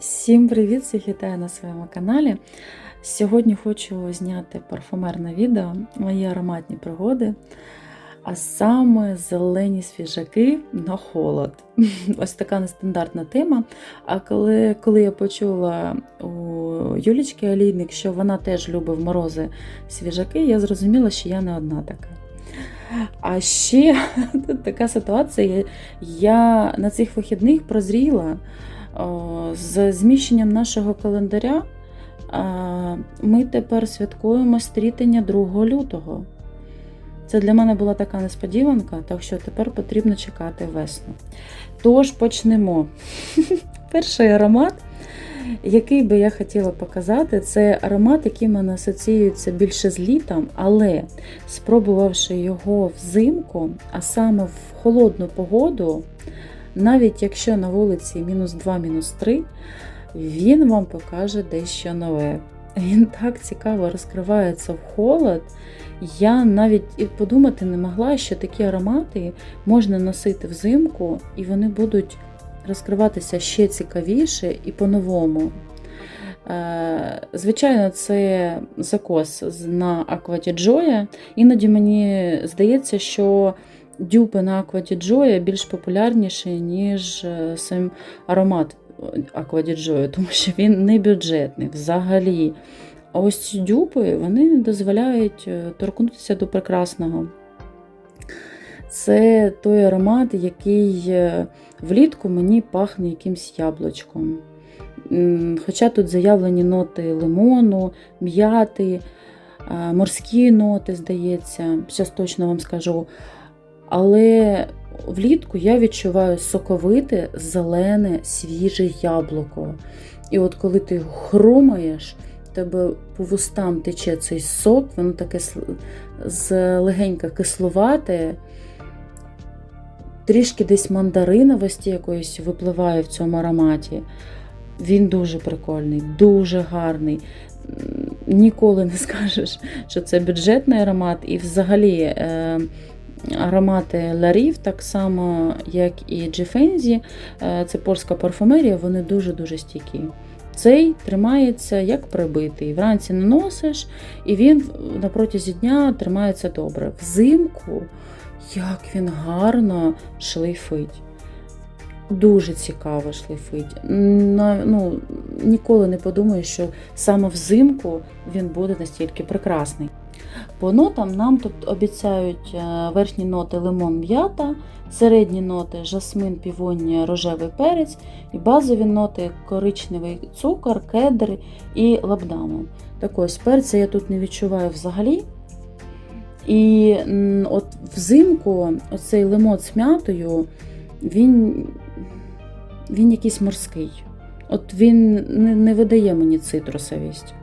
Всім привіт! Всіх вітаю на своєму каналі. Сьогодні хочу зняти парфумерне відео, мої ароматні пригоди, а саме зелені свіжаки на холод. Ось така нестандартна тема. А коли, коли я почула у Юлічки Олійник, що вона теж любить морози свіжаки, я зрозуміла, що я не одна така. А ще така ситуація. Я на цих вихідних прозріла. З зміщенням нашого календаря ми тепер святкуємо стрітення 2 лютого. Це для мене була така несподіванка, так що тепер потрібно чекати весну. Тож почнемо. Перший аромат, який би я хотіла показати, це аромат, який в мене асоціюється більше з літом, але спробувавши його взимку, а саме в холодну погоду, навіть якщо на вулиці мінус 2, мінус 3, він вам покаже дещо нове. Він так цікаво розкривається в холод. Я навіть подумати не могла, що такі аромати можна носити взимку, і вони будуть розкриватися ще цікавіше і по-новому. Е, Звичайно, це закос на Gioia. Іноді мені здається, що дюпи на Gioia більш популярніші, ніж е, сам аромат di Gioia, тому що він не бюджетний взагалі. А ось ці дюпи вони дозволяють е, торкнутися до прекрасного. Це той аромат, який е, влітку мені пахне якимсь яблучком. Хоча тут заявлені ноти лимону, м'яти, е, морські ноти, здається, зараз точно вам скажу. Але влітку я відчуваю соковите, зелене, свіже яблуко. І от коли ти його хрумаєш, в тебе по вустам тече цей сок, воно таке с- з легенько кислувате, трішки десь мандариновості якоїсь випливає в цьому ароматі. Він дуже прикольний, дуже гарний. Ніколи не скажеш, що це бюджетний аромат, і взагалі. Е- Аромати Ларів, так само, як і Джефензі, це польська парфумерія, вони дуже-дуже стійкі. Цей тримається як прибитий. Вранці наносиш, і він на протязі дня тримається добре. Взимку, як він гарно шлейфить. Дуже цікаво шлейфить. Ну, ніколи не подумаю, що саме взимку він буде настільки прекрасний. По нотам нам тут обіцяють е, верхні ноти лимон м'ята, середні ноти жасмин, півонія, рожевий перець і базові ноти коричневий цукор, кедр і лабдаму. Так ось перця я тут не відчуваю взагалі. І от взимку оцей лимон з м'ятою, він, він якийсь морський. От він не видає мені цитрусовість.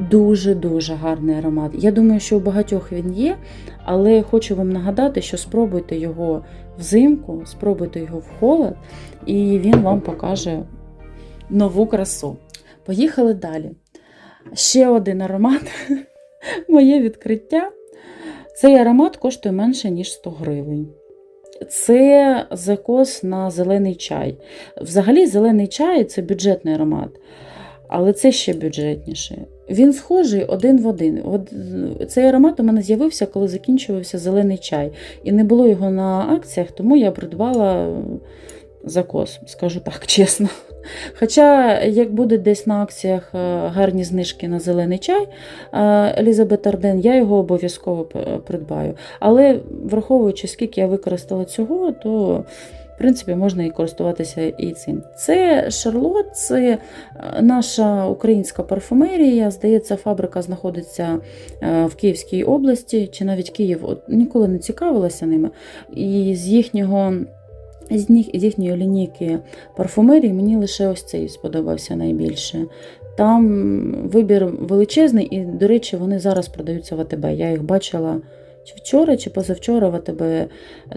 Дуже-дуже гарний аромат. Я думаю, що у багатьох він є, але хочу вам нагадати, що спробуйте його взимку, спробуйте його в холод, і він вам покаже нову красу. Поїхали далі. Ще один аромат. Моє відкриття. Цей аромат коштує менше, ніж 100 гривень. Це закос на зелений чай. Взагалі, зелений чай це бюджетний аромат, але це ще бюджетніше. Він схожий один в один. От цей аромат у мене з'явився, коли закінчувався зелений чай. І не було його на акціях, тому я придбала закос, скажу так чесно. Хоча, як буде десь на акціях е, гарні знижки на зелений чай е, Елізабет Арден, я його обов'язково придбаю. Але враховуючи, скільки я використала цього, то в принципі можна і користуватися і цим. Це Шарлот, це е, наша українська парфумерія. Здається, фабрика знаходиться е, в Київській області, чи навіть Київ. От, ніколи не цікавилася ними. І з їхнього. З їхньої лінійки парфумерії мені лише ось цей сподобався найбільше. Там вибір величезний, і, до речі, вони зараз продаються в АТБ. Я їх бачила чи вчора, чи позавчора в АТБ,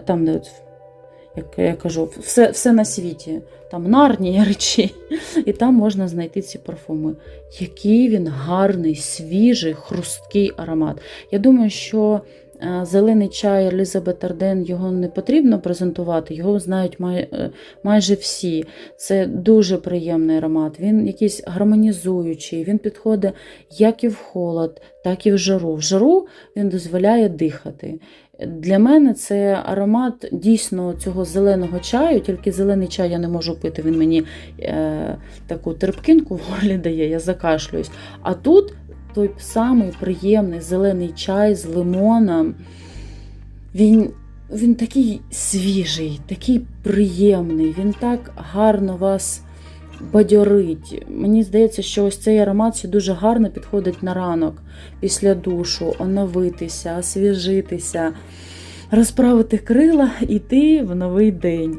там, де, як я кажу, все, все на світі. Там нарнія речі, і там можна знайти ці парфуми. Який він гарний, свіжий, хрусткий аромат. Я думаю, що Е, Зелений чай Елізабет Арден його не потрібно презентувати, його знають май, е, майже всі. Це дуже приємний аромат. Він якийсь гармонізуючий, він підходить як і в холод, так і в жару. В жару він дозволяє дихати. Для мене це аромат дійсно цього зеленого чаю, тільки зелений чай я не можу пити, він мені е, таку терпкинку в горлі дає, я закашлююсь. А тут той самий приємний зелений чай з лимоном. Він, він такий свіжий, такий приємний, він так гарно вас бадьорить. Мені здається, що ось цей аромат ще дуже гарно підходить на ранок після душу, оновитися, освіжитися, розправити крила йти в новий день.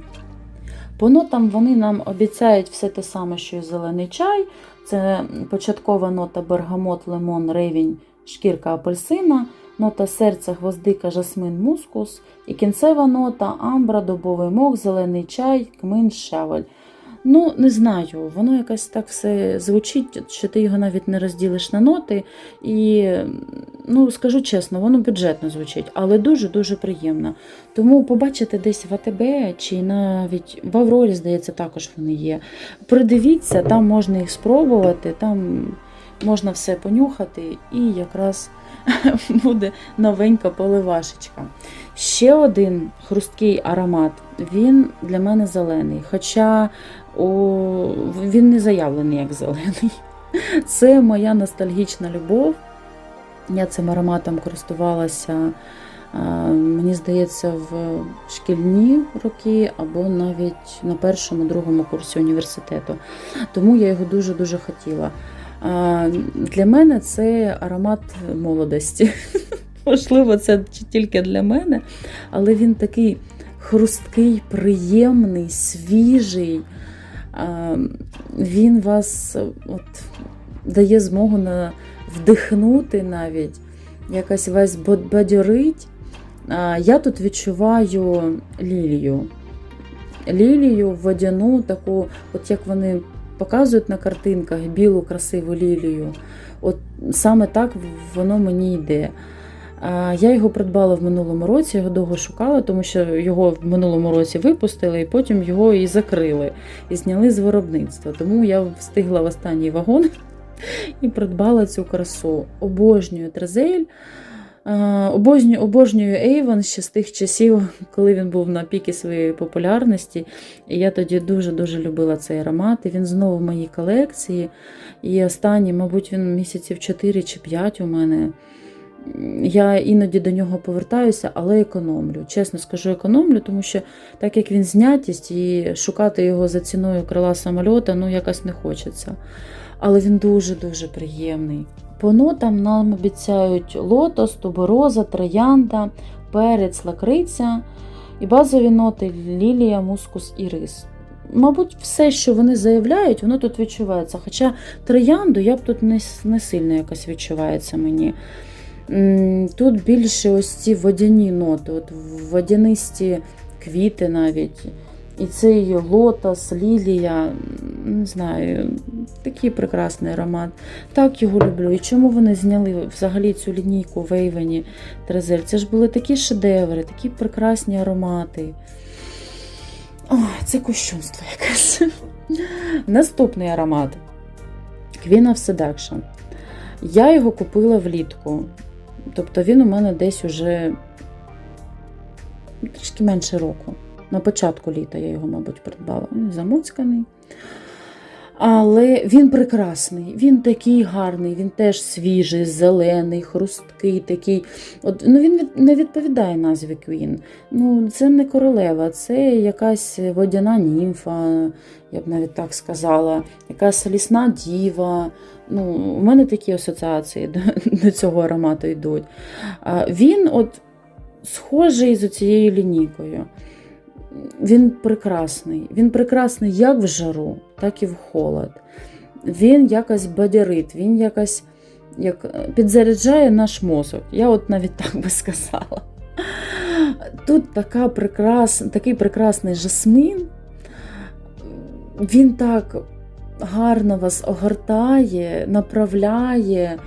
По нотам вони нам обіцяють все те саме, що і зелений чай. Це початкова нота бергамот, лимон, ревінь, шкірка апельсина, нота серця, гвоздика, жасмин, мускус і кінцева нота амбра, дубовий мох, зелений чай, кмин, щавель. Ну, не знаю, воно якось так все звучить, що ти його навіть не розділиш на ноти. І, ну, скажу чесно, воно бюджетно звучить, але дуже-дуже приємно. Тому побачите десь в АТБ чи навіть в Аврорі, здається, також вони є. Придивіться, там можна їх спробувати, там можна все понюхати, і якраз буде новенька поливашечка. Ще один хрусткий аромат, він для мене зелений. Хоча о, він не заявлений як зелений. Це моя ностальгічна любов. Я цим ароматом користувалася, мені здається, в шкільні роки або навіть на першому, другому курсі університету. Тому я його дуже-дуже хотіла. Для мене це аромат молодості. Можливо, це тільки для мене, але він такий хрусткий, приємний, свіжий. Він вас от, дає змогу на вдихнути навіть, якась вас бадьорить. Я тут відчуваю лілію. Лілію водяну, таку, от як вони показують на картинках білу красиву лілію. От Саме так воно мені йде. Я його придбала в минулому році, його довго шукала, тому що його в минулому році випустили, і потім його і закрили, і зняли з виробництва. Тому я встигла в останній вагон і придбала цю красу. Обожнюю Трезель. Обожнюю обожнюю ще з тих часів, коли він був на піки своєї популярності. І я тоді дуже-дуже любила цей аромат. І Він знову в моїй колекції. І останній, мабуть, він місяців 4 чи 5 у мене. Я іноді до нього повертаюся, але економлю. Чесно скажу, економлю, тому що так як він знятість і шукати його за ціною крила самольота, ну якось не хочеться. Але він дуже-дуже приємний. По нотам нам обіцяють лотос, тубероза, троянда, перець, лакриця і базові ноти лілія, мускус і рис. Мабуть, все, що вони заявляють, воно тут відчувається. Хоча троянду я б тут не, не сильно якось відчувається мені. Тут більше ось ці водяні ноти, от водянисті квіти навіть. І цей лотос, лілія, не знаю, такий прекрасний аромат. Так його люблю. І чому вони зняли взагалі цю лінійку в Ейвені Трезель? Це ж були такі шедеври, такі прекрасні аромати. О, це кощунство якесь. Наступний аромат Queen of Seduction. Я його купила влітку. Тобто він у мене десь уже трішки менше року. На початку літа я його, мабуть, придбала. Він замуцьканий. Але він прекрасний, він такий гарний, він теж свіжий, зелений, хрусткий, такий. От, ну Він не відповідає назві Квін. Ну, Це не королева, це якась водяна німфа, я б навіть так сказала, якась лісна діва. Ну, У мене такі асоціації до, до цього аромату йдуть. Він от схожий з цією лінійкою. Він прекрасний. Він прекрасний як в жару, так і в холод. Він якось бадярить, він якось як підзаряджає наш мозок. Я от навіть так би сказала. Тут така прекрас, такий прекрасний жасмин, він так гарно вас огортає, направляє.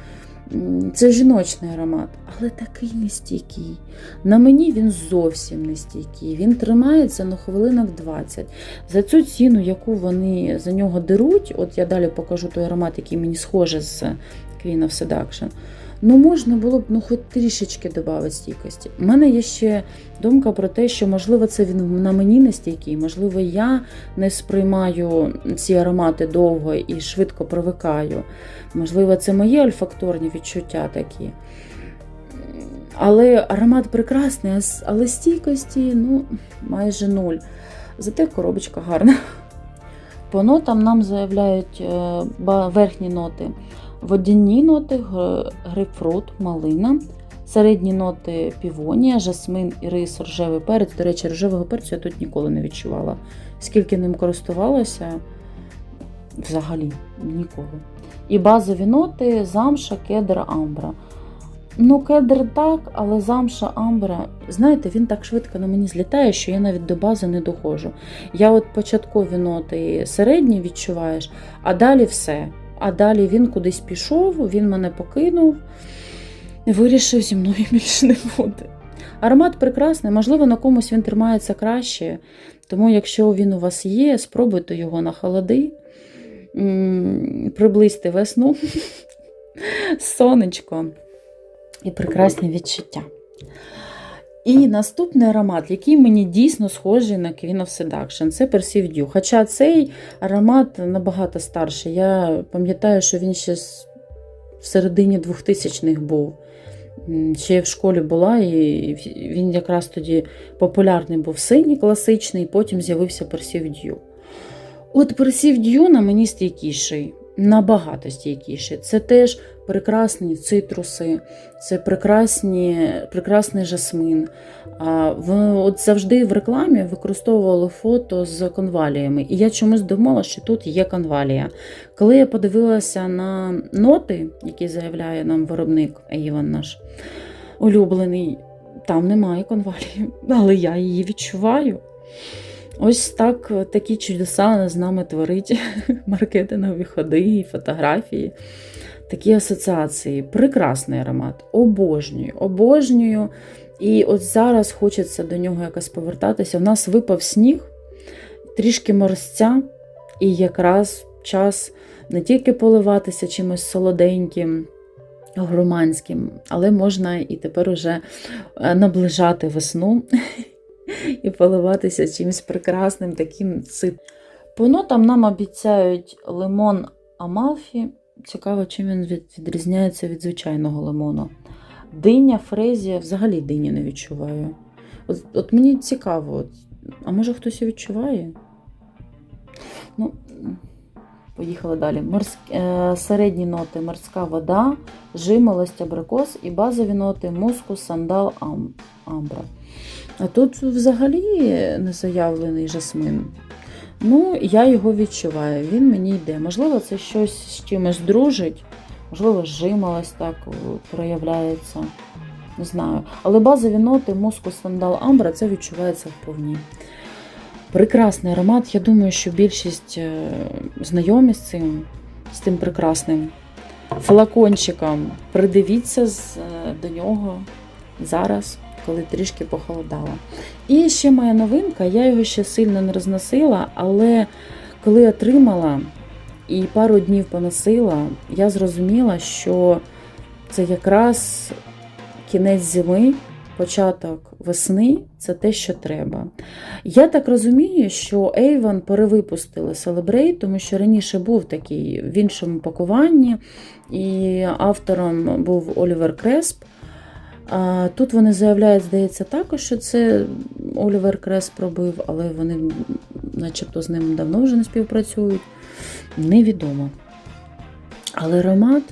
Це жіночний аромат, але такий нестійкий. На мені він зовсім нестійкий. Він тримається на хвилинах 20. За цю ціну, яку вони за нього деруть, от я далі покажу той аромат, який мені схоже з Queen of Seduction, ну можна було б ну, хоч трішечки додати стійкості. У мене є ще думка про те, що можливо це він на мені нестійкий, можливо, я не сприймаю ці аромати довго і швидко привикаю. Можливо, це мої альфакторні відчуття такі. Але аромат прекрасний, але стійкості ну, майже нуль. Зате коробочка гарна. По нотам нам заявляють е, верхні ноти. Водяні ноти, грейпфрут, малина, середні ноти півонія, жасмин, ірис, рожевий перець. До речі, рожевого перцю я тут ніколи не відчувала. Скільки ним користувалася, взагалі ніколи. І базові ноти замша, кедр, амбра. Ну, кедр так, але замша, амбра. Знаєте, він так швидко на мені злітає, що я навіть до бази не доходжу. Я от початкові ноти середні відчуваєш, а далі все. А далі він кудись пішов, він мене покинув вирішив зі мною більше не бути. Аромат прекрасний, можливо, на комусь він тримається краще. Тому, якщо він у вас є, спробуйте його на холоди, приблизьте весну, сонечко і прекрасні відчуття. І наступний аромат, який мені дійсно схожий на Queen of Seduction, це Perceived You. Хоча цей аромат набагато старший. Я пам'ятаю, що він ще в середині 2000-х був. Ще я в школі була, і він якраз тоді популярний був синій класичний, і потім з'явився Perceived You. От Perceived You на мені стійкіший, набагато стійкіший. Це теж прекрасні цитруси, це прекрасні, прекрасний жасмин. А, в, от завжди в рекламі використовували фото з конваліями. І я чомусь думала, що тут є конвалія. Коли я подивилася на ноти, які заявляє нам виробник Іван наш улюблений, там немає конвалії, але я її відчуваю. Ось так такі чудеса з нами творить маркетингові ходи фотографії. Такі асоціації. Прекрасний аромат. Обожнюю, обожнюю. І от зараз хочеться до нього якось повертатися. У нас випав сніг, трішки морозця, і якраз час не тільки поливатися чимось солоденьким, громадським, але можна і тепер уже е, наближати весну і поливатися чимось прекрасним таким цит. По нотам нам обіцяють лимон Амалфі. Цікаво, чим він відрізняється від звичайного лимону. Диня, фрезія, взагалі дині не відчуваю. От, от мені цікаво, а може хтось і відчуває? Ну, поїхали далі. Морськ... е, середні ноти морська вода, жимолость, абрикос і базові ноти мускус, сандал, ам... амбра. А тут взагалі не заявлений жасмин. Ну, я його відчуваю, він мені йде. Можливо, це щось з чимось дружить, можливо, жимолость так проявляється. Не знаю. Але базові ноти мозку сандал амбра це відчувається вповні. Прекрасний аромат. Я думаю, що більшість е, знайомі з цим, з тим прекрасним флакончиком. Придивіться е, до нього зараз, коли трішки похолодало. І ще моя новинка, я його ще сильно не розносила, але коли отримала і пару днів поносила, я зрозуміла, що це якраз кінець зими, початок весни це те, що треба. Я так розумію, що Avon перевипустили Celebrate, тому що раніше був такий в іншому пакуванні, і автором був Олівер Кресп. Тут вони заявляють, здається, також, що це Олівер Кресп робив, але вони начебто з ним давно вже не співпрацюють. Невідомо. Але аромат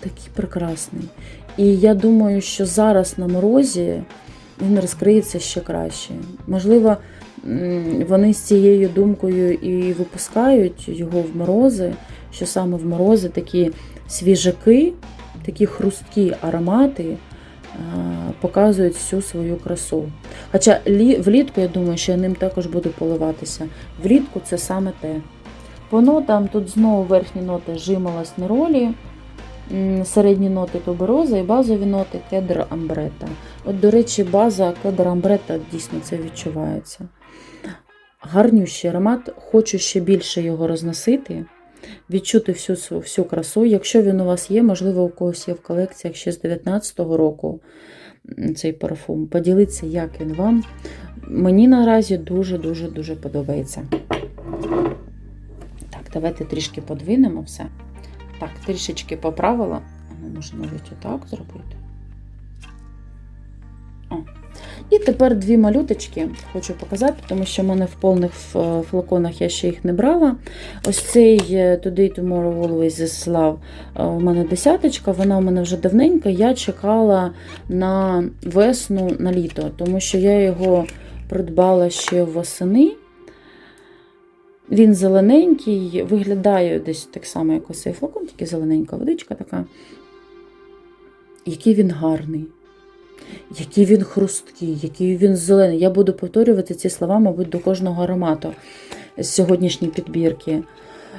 такий прекрасний. І я думаю, що зараз на морозі він розкриється ще краще. Можливо, вони з цією думкою і випускають його в морози, що саме в морози такі свіжаки, такі хрусткі аромати показують всю свою красу. Хоча влітку, я думаю, що я ним також буду поливатися. Влітку це саме те. По нотам тут знову верхні ноти жимолость неролі, м, середні ноти тубероза і базові ноти кедр амбрета. От, до речі, база кедр амбрета дійсно це відчувається. Гарнющий аромат, хочу ще більше його розносити, відчути всю, всю красу. Якщо він у вас є, можливо, у когось є в колекціях ще з 19-го року цей парфум. Поділіться, як він вам. Мені наразі дуже-дуже дуже подобається. Так, давайте трішки подвинемо все. Так, трішечки поправила. Можна навіть отак зробити. О. І тепер дві малюточки хочу показати, тому що в мене в повних флаконах я ще їх не брала. Ось цей е, Today Tomorrow Always This Love е, у мене десяточка, вона у мене вже давненька. Я чекала на весну, на літо, тому що я його придбала ще восени. Він зелененький, виглядає десь так само, як ось цей флакон, тільки зелененька водичка така. Який він гарний, який він хрусткий, який він зелений. Я буду повторювати ці слова, мабуть, до кожного аромату з сьогоднішньої підбірки.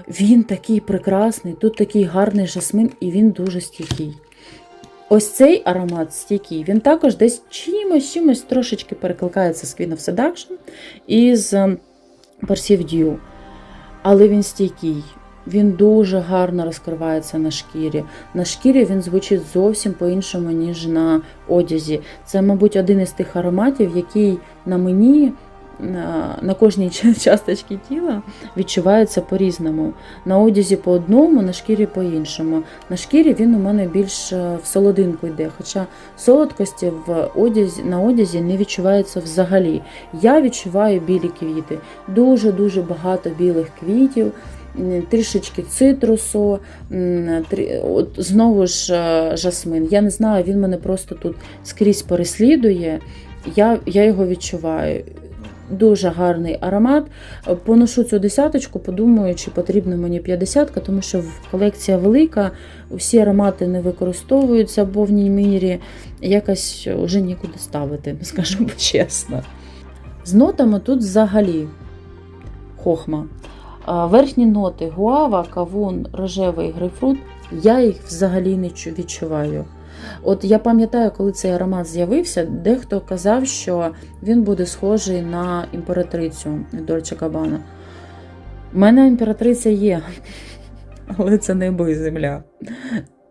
Він такий прекрасний, тут такий гарний жасмин, і він дуже стійкий. Ось цей аромат стійкий, він також десь чимось, чимось трошечки перекликається з Queen of Seduction і з Perceived You. Але він стійкий. Він дуже гарно розкривається на шкірі. На шкірі він звучить зовсім по-іншому, ніж на одязі. Це, мабуть, один із тих ароматів, який на мені, на, кожній часточці тіла відчувається по-різному. На одязі по одному, на шкірі по-іншому. На шкірі він у мене більш е, в солодинку йде. Хоча солодкості в одязі, на одязі не відчувається взагалі. Я відчуваю білі квіти. Дуже-дуже багато білих квітів. Трішечки цитрусу, от знову ж е, жасмин. Я не знаю, він мене просто тут скрізь переслідує. Я, я його відчуваю. Дуже гарний аромат. Поношу цю десяточку, подумаю, чи потрібна мені 50, тому що колекція велика, всі аромати не використовуються в повній мірі. Якось вже нікуди ставити, скажімо чесно. З нотами тут взагалі хохма. Верхні ноти гуава, кавун, рожевий грейпфрут. Я їх взагалі не відчуваю. От я пам'ятаю, коли цей аромат з'явився, дехто казав, що він буде схожий на імператрицю Дольче Габана. У мене імператриця є, але це небо і земля.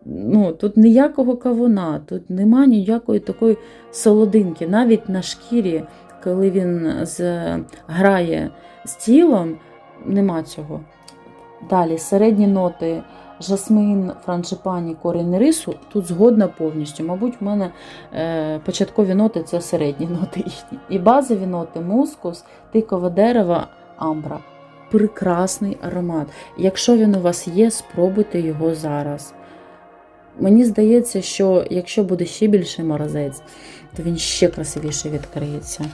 Ну, тут ніякого кавуна, тут нема ніякої такої солодинки. Навіть на шкірі, коли він грає з тілом, нема цього. Далі середні ноти жасмин, франшипані, корінь рису тут згодна повністю. Мабуть, в мене е, початкові ноти це середні ноти їхні. І базові ноти мускус, тикове дерево, амбра. Прекрасний аромат. Якщо він у вас є, спробуйте його зараз. Мені здається, що якщо буде ще більший морозець, то він ще красивіше відкриється.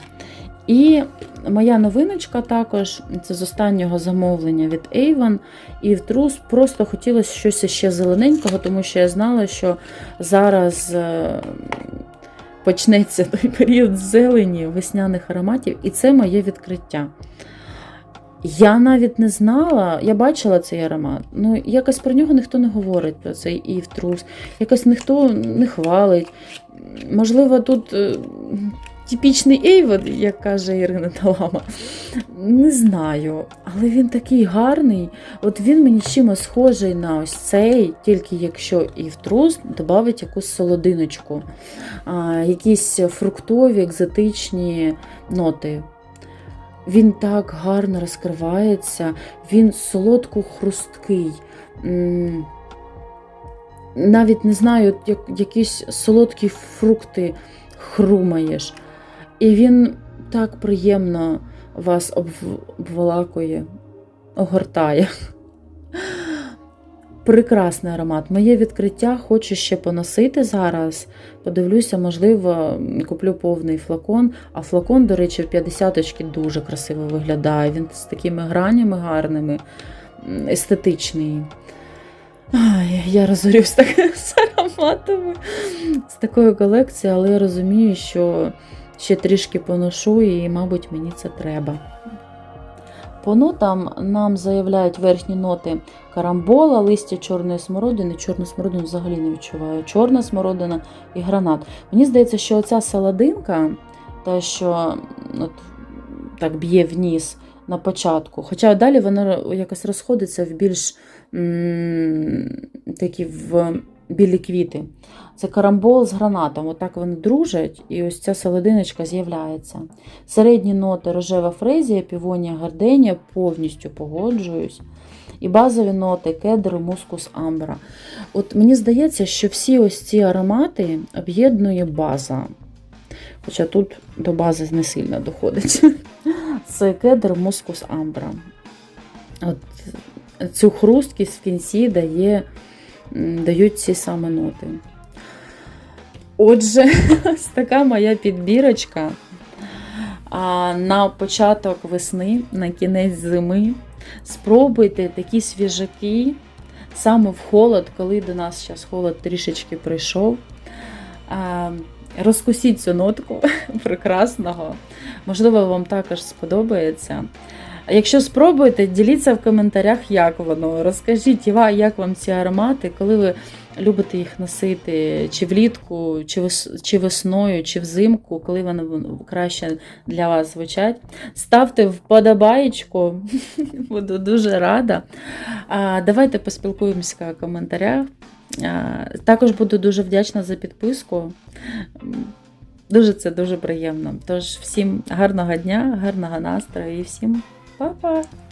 І моя новиночка також це з останнього замовлення від Avon. І в трус просто хотілося щось ще зелененького, тому що я знала, що зараз е, почнеться той період зелені, весняних ароматів, і це моє відкриття. Я навіть не знала, я бачила цей аромат. Ну, якось про нього ніхто не говорить про цей Івтрус, якось ніхто не хвалить. Можливо, тут е, типічний Ейвод, як каже Ірина Талама. Не знаю, але він такий гарний. От він мені чимось схожий на ось цей, тільки якщо Івтрус додавить якусь солодиночку, а, якісь фруктові, екзотичні ноти. Він так гарно розкривається, він солодко-хрусткий. Навіть не знаю, як, якісь солодкі фрукти хрумаєш. І він так приємно вас обв- обволакує, огортає. Прекрасний аромат. Моє відкриття хочу ще поносити зараз. Подивлюся, можливо, куплю повний флакон. А флакон, до речі, в 50 дуже красиво виглядає. Він з такими гранями гарними, естетичний. Ай, я розорюсь так з ароматами, з такою колекцією, але я розумію, що ще трішки поношу і, мабуть, мені це треба. По нотам нам заявляють верхні ноти карамбола, листя чорної смородини. Чорну смородину взагалі не відчуваю. Чорна смородина і гранат. Мені здається, що оця саладинка, та що от, так б'є в ніс на початку, хоча далі вона якось розходиться в більш м, такі в білі квіти. Це карамбол з гранатом. Отак вони дружать, і ось ця саладиночка з'являється. Середні ноти рожева фрезія, півонія, гарденія повністю погоджуюсь. І базові ноти кедр, мускус, амбра. От мені здається, що всі ось ці аромати об'єднує база. Хоча тут до бази не сильно доходить. Це кедр, мускус, амбра. От цю хрусткість в кінці дає, дають ці саме ноти. Отже, ось така моя підбірочка. На початок весни, на кінець зими. Спробуйте такі свіжаки саме в холод, коли до нас зараз холод трішечки прийшов. Розкусіть цю нотку прекрасного. Можливо, вам також сподобається. Якщо спробуєте, діліться в коментарях, як воно. Розкажіть, як вам ці аромати, коли ви любите їх носити, чи влітку, чи весною, чи взимку, коли вони краще для вас звучать. Ставте вподобаєчку, буду дуже рада. Давайте поспілкуємося в коментарях. Також буду дуже вдячна за підписку. Дуже це дуже приємно. Тож, всім гарного дня, гарного настрою і всім Pa, pa!